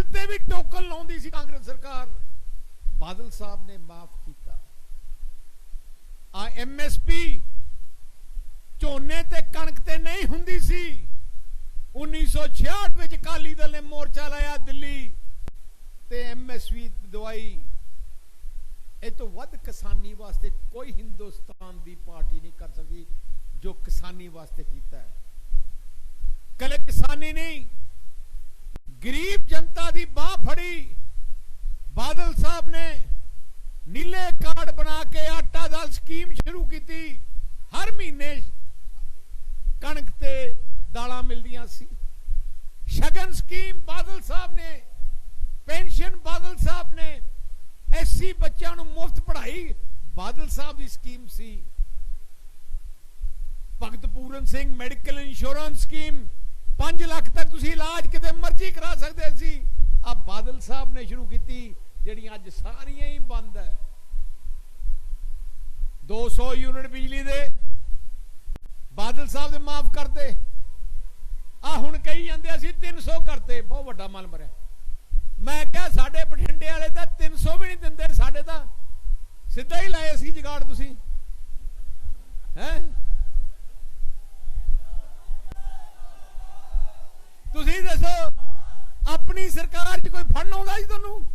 Diesel ਤੇ ਵੀ token ਲਾਉਂਦੀ ਸੀ ਕਾਂਗਰਸ ਸਰਕਾਰ। ਬਾਦਲ ਸਾਹਿਬ ਨੇ ਮਾਫ ਕੀਤਾ। ਆ ਐਮਐਸਪੀ ਝੋਨੇ ਤੇ ਕਣਕ ਤੇ ਨਹੀਂ ਹੁੰਦੀ ਸੀ। 1966 ਵਿੱਚ ਕਾਲੀ ਦਲ ਨੇ ਮੋਰਚਾ ਲਾਇਆ ਦਿੱਲੀ ਤੇ ਐਮਐਸਪੀ ਦਵਾਈ। ਇਹ ਤੋਂ ਵੱਧ ਕਿਸਾਨੀ ਵਾਸਤੇ ਕੋਈ ਹਿੰਦੁਸਤਾਨ ਦੀ ਪਾਰਟੀ ਨਹੀਂ ਕਰ ਸਕਦੀ ਜੋ ਕਿਸਾਨੀ ਵਾਸਤੇ ਕੀਤਾ ਹੈ। ਕੱਲੇ ਕਿਸਾਨੀ ਨਹੀਂ ਗਰੀਬ ਜਨਤਾ ਦੀ ਬਾਹ ਫੜੀ। ਬਾਦਲ ਸਾਹਿਬ ਨੇ ਨੀਲੇ ਕਾਰਡ ਬਣਾ ਕੇ ਆਟਾ ਦਾਲ ਸਕੀਮ ਸ਼ੁਰੂ ਕੀਤੀ। ਹਰ ਮਹੀਨੇ ਕਣਕ ਤੇ ਦਾਲਾਂ ਮਿਲਦੀਆਂ ਸੀ। ਸ਼ਗਨ ਸਕੀਮ ਬਾਦਲ ਸਾਹਿਬ ਨੇ, ਪੈਨਸ਼ਨ ਬਾਦਲ ਸਾਹਿਬ ਨੇ, ਐਸਸੀ ਬੱਚਿਆਂ ਨੂੰ ਮੁਫਤ ਪੜ੍ਹਾਈ ਬਾਦਲ ਸਾਹਿਬ ਦੀ ਸਕੀਮ ਸੀ। Bhagat Puran Singh medical insurance scheme 5 lakh ਤੱਕ ਤੁਸੀਂ ਇਲਾਜ ਕਿਤੇ ਮਰਜ਼ੀ ਕਰਾ ਸਕਦੇ ਸੀ। ਆ ਬਾਦਲ ਸਾਹਿਬ ਨੇ ਸ਼ੁਰੂ ਕੀਤੀ ਜਿਹੜੀਆਂ ਅੱਜ ਸਾਰੀਆਂ ਹੀ ਬੰਦ ਹੈ। 200 ਯੂਨਿਟ ਬਿਜਲੀ ਦੇ ਬਾਦਲ ਸਾਹਿਬ ਦੇ ਮਾਫ ਕਰਤੇ। ਆ ਹੁਣ ਕਹੀ ਜਾਂਦੇ ਅਸੀਂ 300 ਕਰਤੇ। ਬਹੁਤ ਵੱਡਾ ਮਲ ਮਰਿਆ। ਮੈਂ ਕਿਹਾ, ਸਾਡੇ ਬਠਿੰਡੇ ਵਾਲੇ ਤਾਂ 300 ਵੀ ਨਹੀਂ ਦਿੰਦੇ, ਸਾਡੇ ਤਾਂ ਸਿੱਧਾ ਹੀ ਲਾਏ ਸੀ ਜਗਾੜ ਤੁਸੀਂ। ਹੈ? ਸਰਕਾਰ 'ਚ ਕੋਈ ਫੜ ਆਉਂਦਾ ਸੀ ਤੁਹਾਨੂੰ?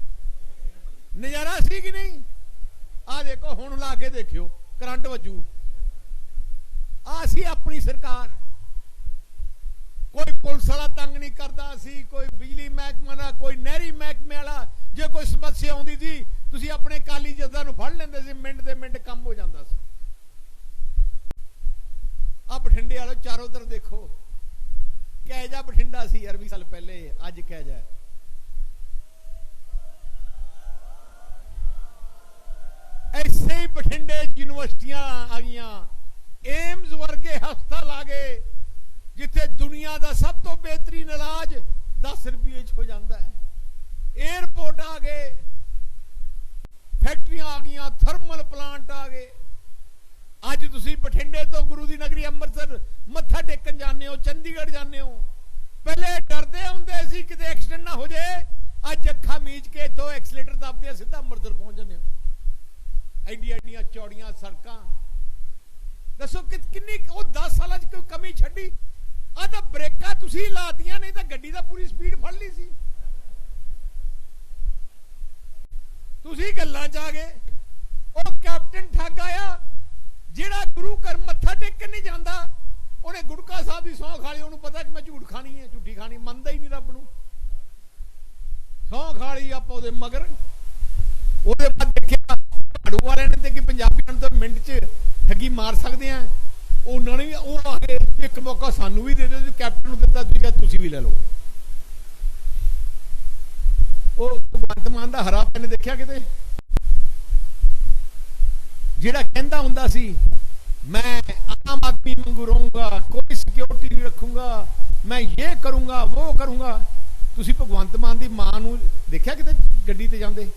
ਨਜ਼ਾਰਾ ਸੀ ਕਿ ਨਹੀਂ? ਆ ਦੇਖੋ, ਹੁਣ ਲਾ ਕੇ ਦੇਖਿਓ, ਕਰੰਟ ਵੱਜੂ। ਆ ਸੀ ਆਪਣੀ ਸਰਕਾਰ। ਕੋਈ ਪੁਲਿਸ ਵਾਲਾ ਤੰਗ ਨਹੀਂ ਕਰਦਾ ਸੀ, ਕੋਈ ਬਿਜਲੀ ਮਹਿਕਮਾ ਦਾ, ਕੋਈ ਨਹਿਰੀ ਮਹਿਕਮੇ ਵਾਲਾ। ਜੇ ਕੋਈ ਸਮੱਸਿਆ ਆਉਂਦੀ ਸੀ, ਤੁਸੀਂ ਆਪਣੇ ਕਾਲੀ ਜੱਦਾਂ ਨੂੰ ਫੜ ਲੈਂਦੇ ਸੀ, ਮਿੰਟ ਦੇ ਮਿੰਟ ਕੰਮ ਹੋ ਜਾਂਦਾ ਸੀ। ਆ ਬਠਿੰਡੇ ਵਾਲੋ, ਚਾਰੋਂ ਤਰਫ ਦੇਖੋ। ਕਹਿ ਜਾ ਬਠਿੰਡਾ ਸੀ ਯਾਰ 20 ਸਾਲ ਪਹਿਲੇ, ਅੱਜ ਕਹਿ ਜਾ ਯੂਨੀਵਰਸਿਟੀਆਂ ਆ ਗਈਆਂ ਏਮਜ਼ ਵਰਗੇ ਹਸਪਤਾਲ ਆ ਗਏ ਜਿੱਥੇ ਦੁਨੀਆ ਦਾ ਸਭ ਤੋਂ ਬਿਹਤਰੀਨ ਇਲਾਜ 10 ਰੁਪਏ 'ਚ ਹੋ ਜਾਂਦਾ ਹੈ। 에ਅਰਪੋਰਟ ਆ ਗਏ ਫੈਕਟਰੀਆਂ ਆ ਗਈਆਂ ਥਰਮਲ ਪਲਾਂਟ ਆ ਗਏ। ਅੱਜ ਤੁਸੀਂ ਬਠਿੰਡੇ ਤੋਂ ਗੁਰੂ ਦੀ ਨਗਰੀ ਅੰਮ੍ਰਿਤਸਰ ਮੱਥਾ ਟੇਕਣ ਜਾਂਦੇ ਹੋ ਚੰਡੀਗੜ੍ਹ ਜਾਂਦੇ ਹੋ। ਪਹਿਲੇ ਡਰਦੇ ਹੁੰਦੇ ਸੀ ਕਿਤੇ ਐਕਸੀਡੈਂਟ ਨਾ ਹੋ ਜਾਏ ਅੱਜ ਅੱਖਾਂ ਮੀਚ ਕੇ ਇੱਥੋਂ ਐਕਸਲੇਟਰ ਦੱਬਦੇ ਆ, ਸਿੱਧਾ ਅੰਮ੍ਰਿਤਸਰ ਪਹੁੰਚ ਜਾਂਦੇ ਹੋ। ਐਡੀਆਂ ਐਡੀਆਂ ਚੌੜੀਆਂ ਸੜਕਾਂ। ਦੱਸੋ ਕਿ ਕਿੰਨੀ ਉਹ 10 ਸਾਲਾਂ 'ਚ ਕੋਈ ਕਮੀ ਛੱਡੀ? ਆ ਤਾਂ ਬ੍ਰੇਕਾਂ ਤੁਸੀਂ ਲਾਤੀਆਂ, ਨਹੀਂ ਤਾਂ ਗੱਡੀ ਦਾ ਪੂਰੀ ਸਪੀਡ ਫੜ ਲਈ ਸੀ। ਤੁਸੀਂ ਗੱਲਾਂ 'ਚ ਆ ਗਏ। ਉਹ ਕੈਪਟਨ ਠੱਗ ਆਇਆ, ਜਿਹੜਾ ਗੁਰੂ ਘਰ ਮੱਥਾ ਟੇਕਣ ਨਹੀਂ ਜਾਂਦਾ, ਉਹਨੇ ਗੁਟਕਾ ਸਾਹਿਬ ਦੀ ਸੌਂ ਖਾ ਲਈ। ਉਹਨੂੰ ਪਤਾ ਕਿ ਮੈਂ ਝੂਠ ਖਾਣੀ ਹੈ, ਝੂਠੀ ਖਾਣੀ, ਮੰਨਦਾ ਹੀ ਨਹੀਂ ਰੱਬ ਨੂੰ। ਸੌਂ ਖਾ ਲਈ ਆਪਾਂ ਉਹਦੇ ਮਗਰ। ਉਹਦੇ ਬਾਅਦ ਝਾੜੂ ਵਾਲਿਆਂ ਨੇ ਤੇ ਕਿ ਪੰਜਾਬੀਆਂ ਨੂੰ ਤਾਂ ਮਿੰਟ 'ਚ ਠੱਗੀ ਮਾਰ ਸਕਦੇ ਆ। ਉਹਨਾਂ ਨੇ ਉਹ ਆ ਕੇ ਇੱਕ ਮੌਕਾ ਸਾਨੂੰ ਵੀ ਦੇ ਦਿਓ ਜੀ, ਕੈਪਟਨ ਨੂੰ ਦਿੱਤਾ, ਤੁਸੀਂ ਤੁਸੀਂ ਵੀ ਲੈ ਲਓ। ਉਹ ਭਗਵੰਤ ਮਾਨ ਦਾ ਹਰਾ ਪੈਨ ਦੇਖਿਆ ਕਿਤੇ? ਜਿਹੜਾ ਕਹਿੰਦਾ ਹੁੰਦਾ ਸੀ, ਮੈਂ ਆਮ ਆਦਮੀ ਵਾਂਗੂ ਰਹੂੰਗਾ, ਕੋਈ ਸਿਕਿਉਰਿਟੀ ਨਹੀਂ ਰੱਖੂੰਗਾ, ਮੈਂ ਇਹ ਕਰੂੰਗਾ, ਉਹ ਕਰੂੰਗਾ। ਤੁਸੀਂ ਭਗਵੰਤ ਮਾਨ ਦੀ ਮਾਂ ਨੂੰ ਦੇਖਿਆ ਕਿਤੇ ਗੱਡੀ ਤੇ ਜਾਂਦੇ?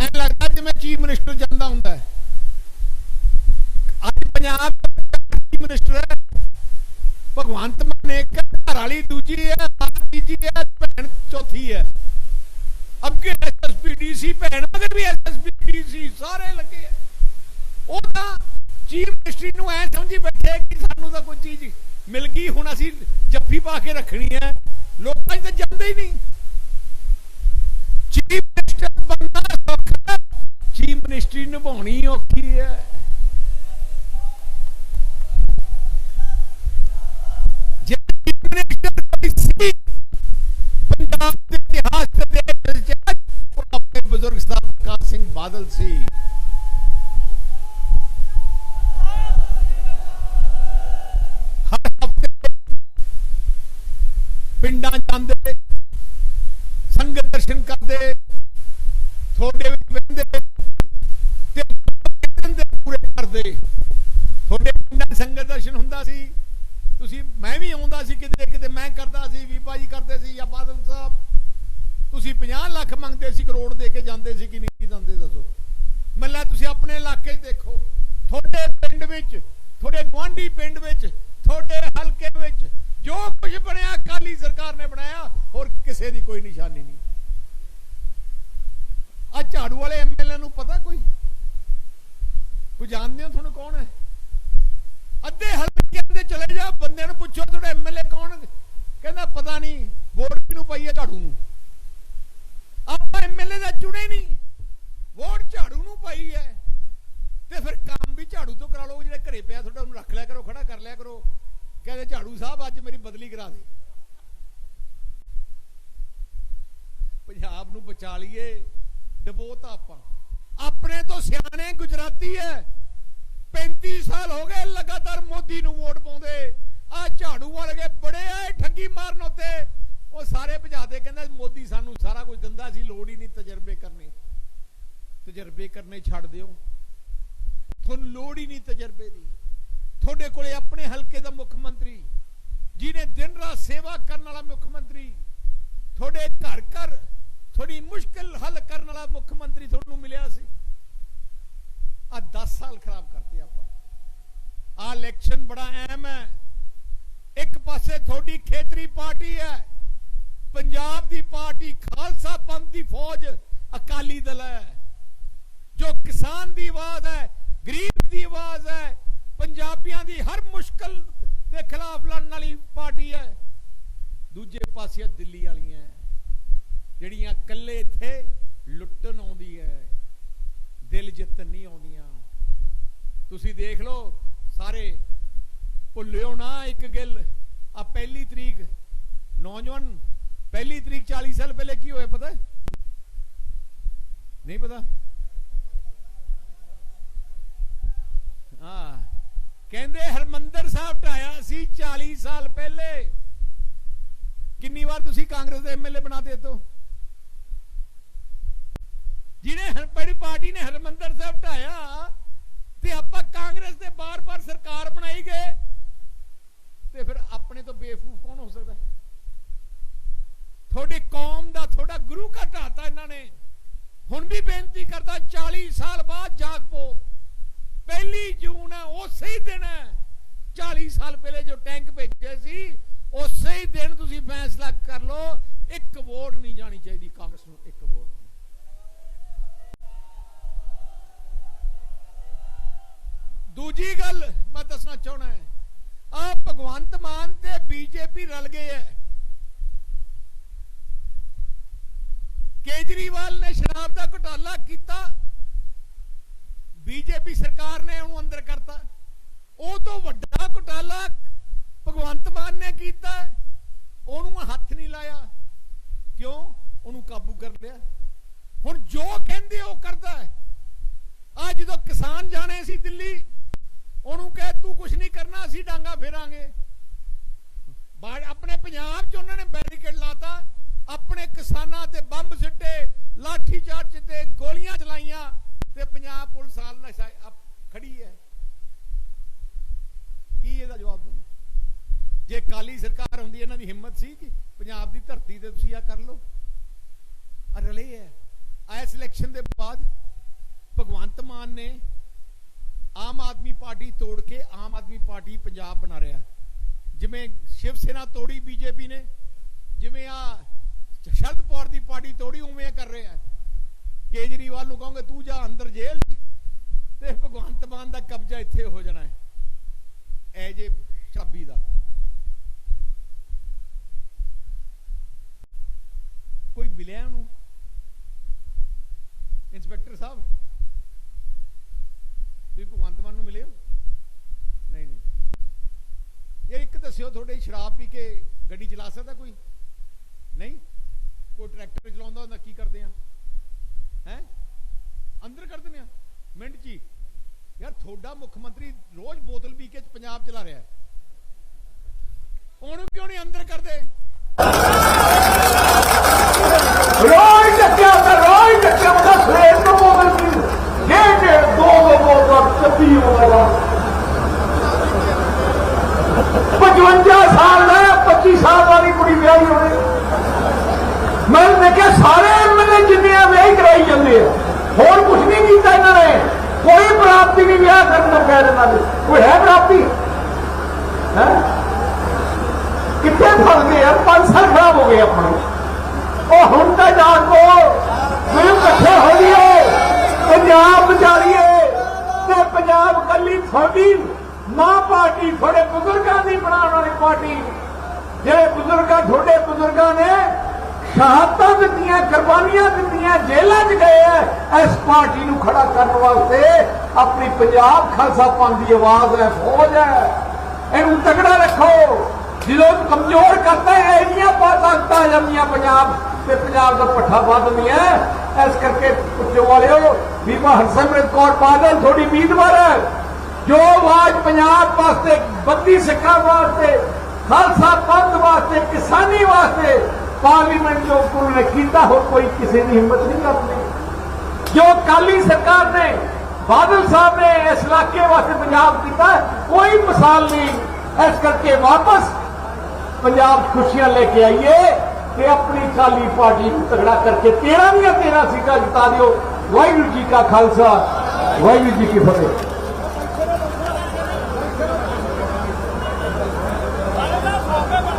ਐਂ ਲੱਗਦਾ ਜਿਵੇਂ ਚੀਫ ਮਿਨਿਸਟਰ ਜਾਂਦਾ ਹੁੰਦਾ ਹੈ। ਅੱਜ ਪੰਜਾਬ ਚੀਫ ਮਿਨਿਸਟਰ ਹੈ। ਭਗਵੰਤ ਮਾਨ ਇੱਕ ਘਰ ਵਾਲੀ, ਦੂਜੀ ਹੈ ਮਾਂ ਤੀਜੀ ਹੈ, ਭੈਣ ਚੌਥੀ ਹੈ। ਅੱਗੇ ਐਸਐਸਪੀਡੀਸੀ ਭੈਣ ਮਗਰ ਵੀ ਐਸਐਸਪੀਡੀਸੀ ਸਾਰੇ ਲੱਗੇ ਆ ਉਹ ਤਾਂ ਚੀਫ ਮਿਨਿਸਟਰੀ ਨੂੰ ਐ ਸਮਝੀ ਬੈਠੇ ਕਿ ਸਾਨੂੰ ਤਾਂ ਕੋਈ ਚੀਜ਼ ਮਿਲ ਗਈ, ਹੁਣ ਅਸੀਂ ਜੱਫੀ ਪਾ ਕੇ ਰੱਖਣੀ ਹੈ। ਲੋਕਾਂ 'ਚ ਤਾਂ ਜਾਂਦੇ ਹੀ ਨਹੀਂ। ਚੀਫ ਨਿਭਾਉਣੀ ਔਖੀ ਹੈ। ਪੰਜਾਬ ਦੇ ਇਤਿਹਾਸ ਦੇ ਵਿੱਚ ਆਪਣੇ ਬਜ਼ੁਰਗ ਸਾਹਿਬ ਪ੍ਰਕਾਸ਼ ਸਿੰਘ ਬਾਦਲ ਸੀ। ਪਿੰਡਾਂ ਜਾਂਦੇ, ਸੰਗਤ ਦਰਸ਼ਨ ਕਰਦੇ ਥੋੜੇ ਤੁਹਾਡੀ ਪਿੰਡ ਵਿੱਚ, ਤੁਹਾਡੇ ਹਲਕੇ ਵਿੱਚ ਜੋ ਕੁਝ ਬਣਿਆ ਕਾਲੀ ਸਰਕਾਰ ਨੇ ਬਣਾਇਆ, ਹੋਰ ਕਿਸੇ ਦੀ ਕੋਈ ਨਿਸ਼ਾਨੀ ਨਹੀਂ। ਆ ਝਾੜੂ ਵਾਲੇ ਐਮਐਲਏ ਨੂੰ ਪਤਾ ਕੋਈ? ਕੋਈ ਜਾਣਦੇ ਹੋ ਤੁਹਾਨੂੰ ਕੌਣ ਹੈ? ਅੱਧੇ ਹਲਕੇ ਦੇ ਚਲੇ ਜਾ ਬੰਦੇ ਨੂੰ ਪੁੱਛੋ ਤੁਹਾਡਾ ਐਮਐਲਏ ਕੌਣ ਕਹਿੰਦਾ ਪਤਾ ਨਹੀਂ, ਵੋਟ ਕਿਨੂੰ ਪਈ ਹੈ ਝਾੜੂ ਨੂੰ? ਲਿਆ ਕਰੋ। ਕਹਿੰਦੇ ਝਾੜੂ ਸਾਹਿਬ, ਅੱਜ ਮੇਰੀ ਬਦਲੀ ਕਰਾ ਦੇ। ਪੰਜਾਬ ਨੂੰ ਬਚਾ ਲਈਏ ਡਬੋਤਾ ਆਪਾਂ। ਆਪਣੇ ਤੋਂ ਸਿਆਣੇ ਗੁਜਰਾਤੀ ਹੈ 35 ਸਾਲ ਹੋ ਗਏ ਲਗਾਤਾਰ ਮੋਦੀ ਨੂੰ ਵੋਟ ਪਾਉਂਦੇ। ਆ ਝਾੜੂ ਵਾਲੇ ਬੜੇ ਆਏ ਠੱਗੀ ਮਾਰਨ ਉੱਤੇ। ਉਹ ਸਾਰੇ ਭਜਾਦੇ ਕਹਿੰਦਾ ਮੋਦੀ ਸਾਨੂੰ ਸਾਰਾ ਕੁਝ ਦਿੰਦਾ ਸੀ, ਲੋੜ ਹੀ ਨਹੀਂ ਤਜਰਬੇ ਕਰਨੇ। ਤਜਰਬੇ ਕਰਨੇ ਛੱਡ ਦਿਓ। ਤੁਹਾਨੂੰ ਲੋੜ ਹੀ ਨਹੀਂ ਤਜਰਬੇ ਦੀ। ਤੁਹਾਡੇ ਕੋਲੇ ਆਪਣੇ ਹਲਕੇ ਦਾ ਮੁੱਖ ਮੰਤਰੀ, ਜਿਹਨੇ ਦਿਨ ਰਾਤ ਸੇਵਾ ਕਰਨ ਵਾਲਾ ਮੁੱਖ ਮੰਤਰੀ, ਤੁਹਾਡੇ ਘਰ ਘਰ ਥੋੜੀ ਮੁਸ਼ਕਲ ਹੱਲ ਕਰਨ ਵਾਲਾ ਮੁੱਖ ਮੰਤਰੀ ਤੁਹਾਨੂੰ ਮਿਲਿਆ ਸੀ। ਆ 10 ਸਾਲ ਖਰਾਬ ਕਰਤੇ ਆਪਾਂ। ਆ ਇਲੈਕਸ਼ਨ ਬੜਾ ਅਹਿਮ ਹੈ। ਇੱਕ ਪਾਸੇ ਤੁਹਾਡੀ ਖੇਤਰੀ ਪਾਰਟੀ ਹੈ। ਪੰਜਾਬ ਦੀ ਪਾਰਟੀ ਖਾਲਸਾ ਪੰਥ ਦੀ ਫੌਜ ਅਕਾਲੀ ਦਲ ਹੈ। ਜੋ ਕਿਸਾਨ ਦੀ ਆਵਾਜ਼ ਹੈ, ਗਰੀਬ ਦੀ ਆਵਾਜ਼ ਹੈ ਪੰਜਾਬੀਆਂ ਦੀ ਹਰ ਮੁਸ਼ਕਲ ਦੇ ਖਿਲਾਫ ਲੜਨ ਵਾਲੀ ਪਾਰਟੀ ਹੈ। ਦੂਜੇ ਪਾਸੇ ਦਿੱਲੀ ਵਾਲੀਆਂ ਜਿਹੜੀਆਂ ਇਕੱਲੇ ਇੱਥੇ ਲੁੱਟਣ ਆਉਂਦੀ ਹੈ, ਦਿਲ ਜਿੱਤਣ ਨਹੀਂ ਆਉਂਦੀਆਂ। ਤੁਸੀਂ ਦੇਖ ਲਓ, ਸਾਰੇ ਭੁੱਲਿਓ ਨਾ ਇੱਕ ਗੱਲ। ਆ ਪਹਿਲੀ ਤਰੀਕ ਨੌਜਵਾਨ, ਪਹਿਲੀ ਤਰੀਕ 40 ਸਾਲ ਪਹਿਲੇ ਕੀ ਹੋਇਆ ਪਤਾ? ਨਹੀਂ ਪਤਾ? ਹਾਂ। ਕਹਿੰਦੇ ਹਰਮੰਦਰ ਸਾਹਿਬ ਢਾਇਆ ਸੀ 40 ਸਾਲ ਪਹਿਲੇ। ਕਿੰਨੀ ਵਾਰ ਤੁਸੀਂ ਕਾਂਗਰਸ ਦੇ ਐਮਐਲਏ ਬਣਾਤੇ ਤੋਂ ਜਿਹਨੇ ਹਰ ਬੜੀ ਪਾਰਟੀ ਨੇ ਹਰਮੰਦਰ ਸਾਹਿਬ ਢਾਇਆ ਤੇ ਆਪਾਂ ਕਾਂਗਰਸ ਦੇ ਬਾਰ-ਬਾਰ ਸਰਕਾਰ ਬਣਾਈ ਗਏ, ਤੇ ਫਿਰ ਆਪਣੇ ਤੋਂ ਬੇਵਕੂਫ ਕੌਣ ਹੋ ਸਕਦਾ? ਹੈ? ਤੁਹਾਡੀ ਕੌਮ ਦਾ ਤੁਹਾਡਾ ਗੁਰੂ ਘਰ ਢਾਤਾ ਇਹਨਾਂ ਨੇ। ਹੁਣ ਵੀ ਬੇਨਤੀ ਕਰਦਾ 40 ਸਾਲ ਬਾਅਦ ਜਾਗ ਜੂਨ ਹੈ ਉਸੇ ਹੀ ਦਿਨ ਹੈ 40 ਸਾਲ ਪਹਿਲੇ ਜੋ ਟੈਂਕ ਭੇਜੇ ਸੀ, ਉਸੇ ਹੀ ਦਿਨ ਤੁਸੀਂ ਫੈਸਲਾ ਕਰ ਲਓ, ਇੱਕ ਵੋਟ ਨਹੀਂ ਜਾਣੀ ਚਾਹੀਦੀ ਕਾਂਗਰਸ ਨੂੰ, ਇੱਕ ਵੋਟ ਦੂਜੀ ਗੱਲ ਮੈਂ ਦੱਸਣਾ ਚਾਹਣਾ ਹੈ ਆ ਭਗਵੰਤ ਮਾਨ ਤੇ ਬੀਜੇਪੀ ਰਲ ਗਏ ਹੈ ਕੇਜਰੀਵਾਲ ਨੇ ਸ਼ਰਾਬ ਦਾ ਘੁਟਾਲਾ ਕੀਤਾ ਬੀਜੇਪੀ ਸਰਕਾਰ ਨੇ ਉਹਨੂੰ ਅੰਦਰ ਕਰਤਾ। ਉਹ ਤੋਂ ਵੱਡਾ ਘੁਟਾਲਾ ਭਗਵੰਤ ਮਾਨ ਨੇ ਕੀਤਾ। ਉਹਨੂੰ ਹੱਥ ਨਹੀਂ ਲਾਇਆ। ਕਿਉਂ? ਉਹਨੂੰ ਕਾਬੂ ਕਰ ਲਿਆ। ਹੁਣ ਜੋ ਕਹਿੰਦੇ ਉਹ ਆ ਜਦੋਂ ਕਿਸਾਨ ਜਾਣੇ ਸੀ ਦਿੱਲੀ ਉਹਨੂੰ ਕਹੇ ਤੂੰ ਕੁਝ ਨਹੀਂ ਕਰਨਾ ਅਸੀਂ ਡਾਂਗਾ ਫੇਰਾਂਗੇ ਬਾੜ ਆਪਣੇ ਪੰਜਾਬ 'ਚ ਉਹਨਾਂ ਨੇ ਬੈਰੀਕੇਡ ਲਾਤਾ ਆਪਣੇ ਕਿਸਾਨਾਂ ਤੇ ਬੰਬ ਸਿੱਟੇ ਲਾਠੀ ਚਾਰਜ ਤੇ ਗੋਲੀਆਂ ਚਲਾਈਆਂ ਤੇ ਪੰਜਾਬ ਪੁਲਿਸ ਹਾਲ ਨਸ਼ਾ ਅਪ- ਖੜੀ ਹੈ ਕੀ ਇਹਦਾ ਜਵਾਬ ਦੂੰ ਜੇ ਕਾਲੀ ਸਰਕਾਰ ਹੁੰਦੀ, ਇਹਨਾਂ ਦੀ ਹਿੰਮਤ ਸੀ ਕਿ ਪੰਜਾਬ ਦੀ ਧਰਤੀ ਤੇ ਤੁਸੀਂ ਆ ਕਰ ਲਓ। ਆ ਰਲੇ ਹੈ ਆ ਇਸ ਇਲੈਕਸ਼ਨ ਦੇ ਬਾਅਦ ਭਗਵੰਤ ਮਾਨ ਨੇ ਆਮ ਆਦਮੀ ਪਾਰਟੀ ਤੋੜ ਕੇ ਆਮ ਆਦਮੀ ਪਾਰਟੀ ਪੰਜਾਬ ਬਣਾ ਰਿਹਾ। ਜਿਵੇਂ ਸ਼ਿਵ ਸੈਨਾ ਤੋੜੀ, ਬੀਜੇਪੀ ਨੇ, ਜਿਵੇਂ ਆ ਸ਼ਰਦ ਪਵਾਰ ਦੀ ਪਾਰਟੀ ਤੋੜੀ, ਉਵੇਂ ਕਰ ਰਿਹਾ ਕੇਜਰੀਵਾਲ ਨੂੰ ਕਹੋਗੇ, ਤੂੰ ਜਾ ਅੰਦਰ ਜੇਲ੍ਹ 'ਚ ਤੇ ਭਗਵੰਤ ਮਾਨ ਦਾ ਕਬਜ਼ਾ ਇੱਥੇ ਹੋ ਜਾਣਾ ਹੈ। ਐ ਜੇ ਸ਼ਰਾਬੀ ਦਾ ਕੋਈ ਮਿਲਿਆ ਉਹਨੂੰ? ਇੰਸਪੈਕਟਰ ਸਾਹਿਬ? ਤੁਸੀਂ ਭਗਵੰਤ ਮਾਨ ਨੂੰ ਮਿਲੇ ਹੋ ਨਹੀਂ ਨਹੀਂ। ਇਹ ਇੱਕ ਦੱਸਿਓ, ਤੁਹਾਡੇ ਸ਼ਰਾਬ ਪੀ ਕੇ ਗੱਡੀ ਚਲਾ ਸਕਦਾ ਕੋਈ? ਨਹੀਂ? ਕੋਈ ਟਰੈਕਟਰ ਚਲਾਉਂਦਾ ਹੁੰਦਾ, ਕੀ ਕਰਦੇ ਆ? ਹੈ? ਅੰਦਰ ਕਰ ਦਿੰਦੇ ਆ। ਮਿੰਟ ਚ ਹੀ ਯਾਰ, ਤੁਹਾਡਾ ਮੁੱਖ ਮੰਤਰੀ ਰੋਜ਼ ਬੋਤਲ ਪੀ ਕੇ ਪੰਜਾਬ ਚਲਾ ਰਿਹਾ ਉਹਨੂੰ ਕਿਉਂ ਨਹੀਂ ਅੰਦਰ ਕਰਦੇ? ਬਰਾਤੀ ਵੀ ਵਿਆਹ ਕਰਨ ਤੋਂ ਕਹਿ ਰਿਹਾ ਕੋਈ ਹੈ ਬਰਾਤੀ ਹੈ? ਕਿੱਥੇ ਫਸ ਗਏ ਆ ਪੰਜ ਸਾਲ ਖਰਾਬ ਹੋ ਗਏ ਆਪਣੇ ਉਹ ਹੁਣ ਤਾਂ ਜਾ ਕੋ ਫਿਰ ਇਕੱਠੇ ਹੋ ਜੀਏ ਪੰਜਾਬ ਬਚਾਲੀਏ ਤੇ ਪੰਜਾਬ ਕੱਲੀ ਤੁਹਾਡੀ ਮਾਂ ਪਾਰਟੀ, ਤੁਹਾਡੇ ਬਜ਼ੁਰਗਾਂ ਦੀ ਬਣਾਉਣ ਵਾਲੀ ਪਾਰਟੀ। ਜਿਹੜੇ ਬਜ਼ੁਰਗਾਂ, ਤੁਹਾਡੇ ਬਜ਼ੁਰਗਾਂ ਨੇ ਸ਼ਹਾਦਤਾਂ ਦਿੱਤੀਆਂ ਕੁਰਬਾਨੀਆਂ ਦਿੱਤੀਆਂ ਜੇਲ੍ਹਾਂ 'ਚ ਗਏ ਐ। ਇਸ ਪਾਰਟੀ ਨੂੰ ਖੜਾ ਕਰਨ ਵਾਸਤੇ ਆਪਣੀ ਪੰਜਾਬ ਖਾਲਸਾ ਪੰਥ ਦੀ ਆਵਾਜ਼ ਹੈ ਫੌਜ ਹੈ ਇਹਨੂੰ ਤਕੜਾ ਰੱਖੋ। ਜਦੋਂ ਕਮਜ਼ੋਰ ਕਰਦਾ ਹੈ ਇੰਨੀਆਂ ਤਾਕਤਾਂ ਆ ਜਾਂਦੀਆਂ ਪੰਜਾਬ ਤੇ ਪੰਜਾਬ ਦਾ ਪੱਠਾ ਵੱਧਦੀਆਂ ਇਸ ਕਰਕੇ ਪੁੱਛੋ ਵਾਲਿਓ, ਬੀਬਾ ਹਰਸਿਮਰਤ ਕੌਰ ਬਾਦਲ ਥੋੜੀ ਉਮੀਦਵਾਰ ਹੈ ਜੋ ਆਵਾਜ਼ ਪੰਜਾਬ ਵਾਸਤੇ, ਬੱਦੀ ਸਿੱਖਾਂ ਵਾਸਤੇ, ਖਾਲਸਾ ਪੰਥ ਵਾਸਤੇ, ਕਿਸਾਨੀ ਵਾਸਤੇ ਪਾਰਲੀਮੈਂਟ ਜੋ ਕੋਲ ਨੇ ਕੀਤਾ ਹੋ ਕੋਈ ਕਿਸੇ ਦੀ ਹਿੰਮਤ ਨਹੀਂ ਕਰਦੀ ਜੋ ਕਾਲੀ ਸਰਕਾਰ ਨੇ ਬਾਦਲ ਸਾਹਿਬ ਨੇ ਇਸ ਇਲਾਕੇ ਵਾਸਤੇ ਪੰਜਾਬ ਕੀਤਾ ਕੋਈ ਮਿਸਾਲ ਨਹੀਂ ਇਸ ਕਰਕੇ ਵਾਪਸ ਪੰਜਾਬ 'ਚ ਖੁਸ਼ੀਆਂ ਲੈ ਕੇ ਆਈਏ ਤੇ ਆਪਣੀ ਕਾਲੀ ਪਾਰਟੀ ਨੂੰ ਤਗੜਾ ਕਰਕੇ 13 ਦੀਆਂ 13 ਸੀਟਾਂ ਜਿਤਾ ਦਿਓ ਵਾਹਿਗੁਰੂ ਜੀ ਕਾ ਖਾਲਸਾ ਵਾਹਿਗੁਰੂ ਜੀ ਕੀ ਫਤਿਹ